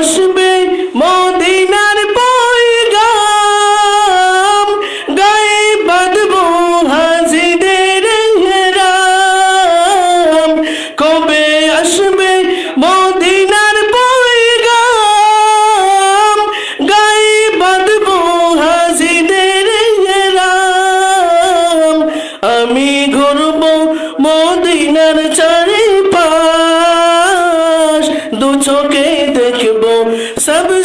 i'm Yesin Number.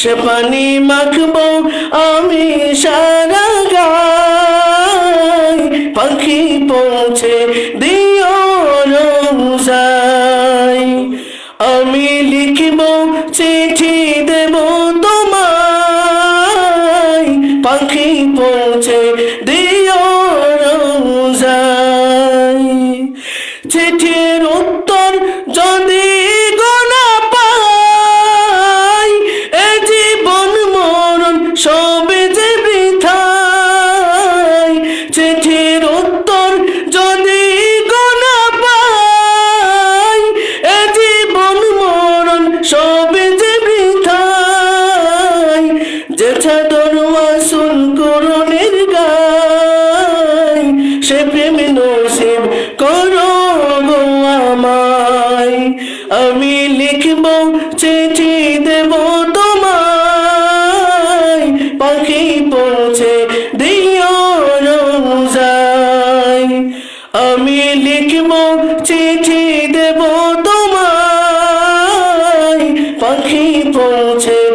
সে পানি মাখব আমি সারা গায়। পাখি পৌঁছে দিও রোজাই আমি লিখব, চিঠি দেব তোমায়। পাখি পৌঁছে দিও রোজাই চিঠির উত্তর যদি উত্তর যদি গোনা পাই, এ জীবন মরণ সব যে বৃথাই। যে ছাদর ওয়াসুল করণের গায়, সে প্রেম নসিব করো গো আমায়। আমি লিখব চিঠি পাখি তুলছে